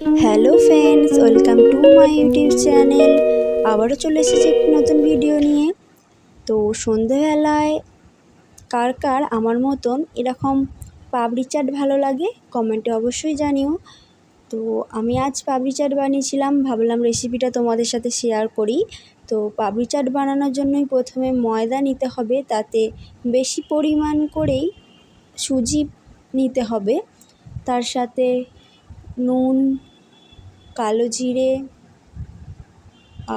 Hello friends welcome to my YouTube channel আবারও চলে এসেছি একটি নতুন ভিডিও নিয়ে। তো সন্ধেবেলায় কার কার আমার মতন এরকম পাপড়ি চাট ভালো লাগে কমেন্টে অবশ্যই জানিও। তো আমি আজ পাপড়ি চাট বানিয়েছিলাম, ভাবলাম রেসিপিটা তোমাদের সাথে শেয়ার করি। তো পাপড়ি চাট বানানোর জন্যই প্রথমে ময়দা নিতে হবে, তাতে বেশি পরিমাণ করেই সুজি নিতে হবে। তার সাথে নুন কালো জিরে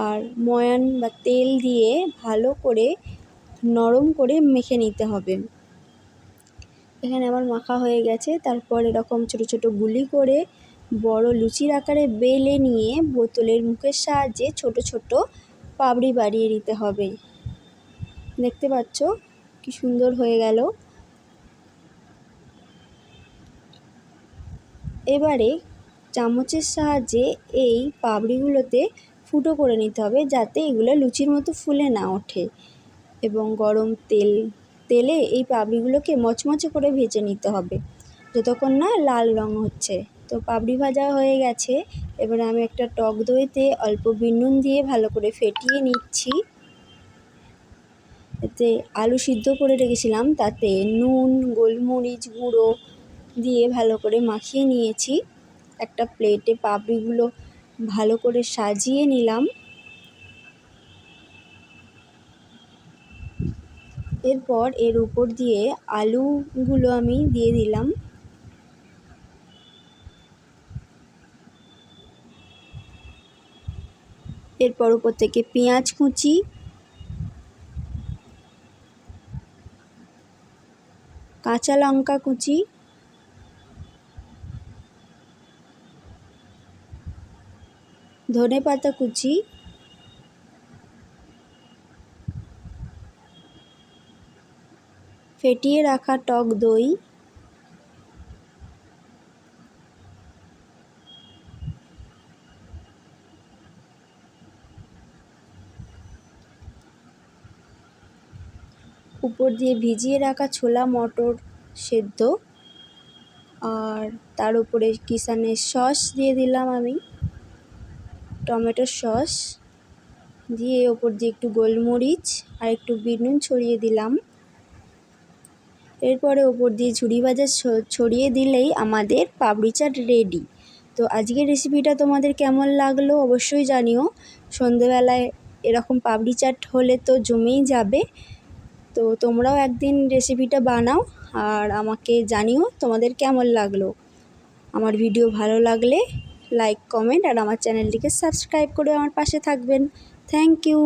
আর ময়ান বা তেল দিয়ে ভালো করে নরম করে মেখে নিতে হবে। এখানে আমার মাখা হয়ে গেছে। তারপর এরকম ছোটো ছোটো গুলি করে বড় লুচির আকারে বেলে নিয়ে বোতলের মুখের সাহায্যে ছোট ছোট পাপড়ি বাড়িয়ে নিতে হবে। দেখতে পাচ্ছ কি সুন্দর হয়ে গেল। এবারে চামচের সাহায্যে এই পাপড়িগুলোতে ফুটো করে নিতে হবে যাতে এগুলো লুচির মতো ফুলে না ওঠে। এবং গরম তেল, তেলে এই পাপড়িগুলোকে মচমচে করে ভেজে নিতে হবে। যতক্ষণ না লাল রং হচ্ছে। তো পাপড়ি ভাজা হয়ে গেছে। এবারে আমি একটা টক দইতে অল্প বিনুন দিয়ে ভালো করে ফেটিয়ে নিচ্ছি। এতে আলু সিদ্ধ করে রেখেছিলাম। তাতে নুন, গোলমরিচ গুঁড়ো দিয়ে ভালো করে মাখিয়ে নিয়েছি। একটা প্লেটে পাপড়িগুলো ভালো করে সাজিয়ে নিলাম। এরপর এর উপর দিয়ে আলুগুলো আমি দিয়ে দিলাম। এরপর উপর থেকে পেঁয়াজ কুচি। কাঁচা লঙ্কা কুচি। ধনে পাতা কুচি। ফেটিয়ে রাখা টক দই। উপর দিয়ে ভিজিয়ে রাখা ছোলা মটর সেদ্ধ। আর তার উপরে কিষানের সস দিয়ে দিলাম আমি। টমেটোর সস, দিয়ে ওপর দিয়ে একটু গোলমরিচ আর একটু বিট নুন ছড়িয়ে দিলাম। এরপরে ওপর দিয়ে ঝুড়ি ভাজা ছড়িয়ে দিলেই আমাদের পাপড়ি চাট রেডি তো আজকের রেসিপিটা তোমাদের কেমন লাগল অবশ্যই জানিও। সন্ধেবেলায় এরকম পাপড়ি চাট হলে তো জমেই যাবে। তো তোমরাও একদিন রেসিপিটা বানাও আর আমাকে জানিও তোমাদের কেমন লাগল। আমার ভিডিও ভালো লাগলে লাইক কমেন্ট আর আমার চ্যানেলটিকে সাবস্ক্রাইব করে আমার পাশে থাকবেন। Thank you.